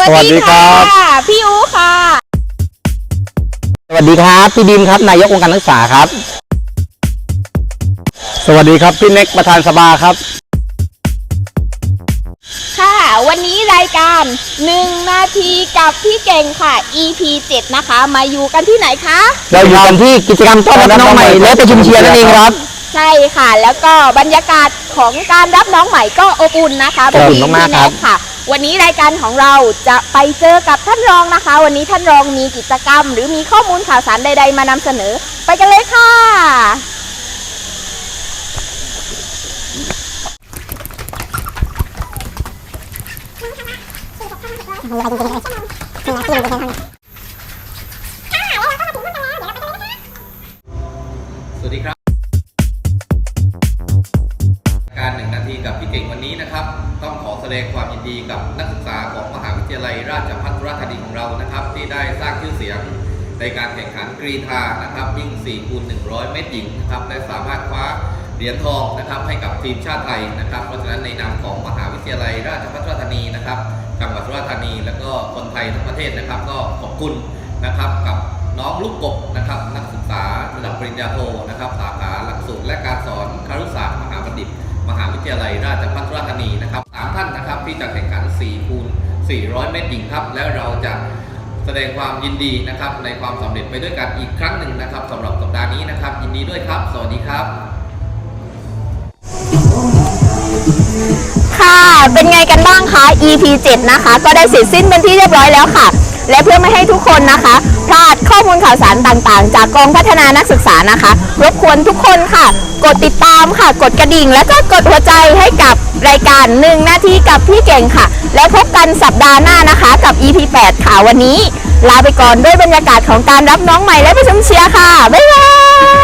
วัสสวัสดีดีครัค่ะ บ พี่อูค่ะ สวัสดีครับพี่ดิมครับนายกองค์การนักศึกษาครับ สวัสดีครับพี่เน็กประธานสภาครับ ค่ะ วันนี้รายการ 1 นาทีกับพี่เก่งค่ะ EP 7 นะคะ มาอยู่กันที่ไหนคะ เราอยู่กันที่กิจกรรมต้อนรับน้องใหม่และประชุมเชียร์นั่นเองครับ ใช่ค่ะ แล้วก็บรรยากาศของการรับน้องใหม่ก็อบอุ่นนะคะอบอุ่นแบบมากๆพี่แครับ ค่ะ วันนี้รายการของเราจะไปเจอกับท่านรองนะคะ วันนี้ท่านรองมีกิจกรรม หรือมีข้อมูลข่าวสารใด ๆ มานำเสนอ ไปกันเลยค่ะ สวัสดีครับ หนึ่งนาทีกับพี่เก่งวันนี้นะครับ ต้องขอแสดงความยินดีกับนักศึกษาของมหาวิทยาลัยราชภัฏสุราษฎร์ธานีของเรานะครับ ที่ได้สร้างชื่อเสียงในการแข่งขันกรีธานะครับวิ่ง4คูณ100 เมตรหญิงนะครับและสามารถคว้าเหรียญทองนะครับให้กับทีมชาติไทยนะครับเพราะฉะนั้นในนามของมหาวิทยาลัยราชภัฏสุราษฎร์ธานีนะครับจังหวัดสุราษฎร์ธานี แล้วก็คนไทยทั้งประเทศนะครับ ก็ขอบคุณนะครับกับน้องลูกกบนะครับนักศึกษาระดับปริญญาโทนะครับสาขาหลักสูตรและการสอนคารุศาสตร์ วิทยาลัยราชภัฏราษฎร์ธานีนะครับสามท่านนะครับที่จะแข่งขัน4คูณ400 เมตรหญิงครับ แล้วเราจะแสดงความยินดีนะครับในความสำเร็จไปด้วยกันอีกครั้งหนึ่งนะครับสำหรับสัปดาห์นี้นะครับ ยินดีด้วยครับ สวัสดีครับ ค่ะเป็นไงกันบ้างคะ EP 7 นะคะ ก็ได้เสร็จสิ้นเป็นที่เรียบร้อยแล้วค่ะ และเพื่อไม่ให้ทุกคนนะคะ พลาดข้อมูลข่าวสารต่างๆ จากกองพัฒนานักศึกษานะคะ รบกวนทุกคนค่ะ กดติดตามค่ะ กดกระดิ่ง แล้วก็กดหัวใจให้กับรายการหนาทีกับพี่เก่งค่ะ และพบกันสัปดาห์หน้านะคะกับ EP 8ค่ะวันนี้ ลาไปก่อนด้วยบรรยากาศของการรับน้องใหม่และประชุมเชียร์ค่ะบ๊ายบาย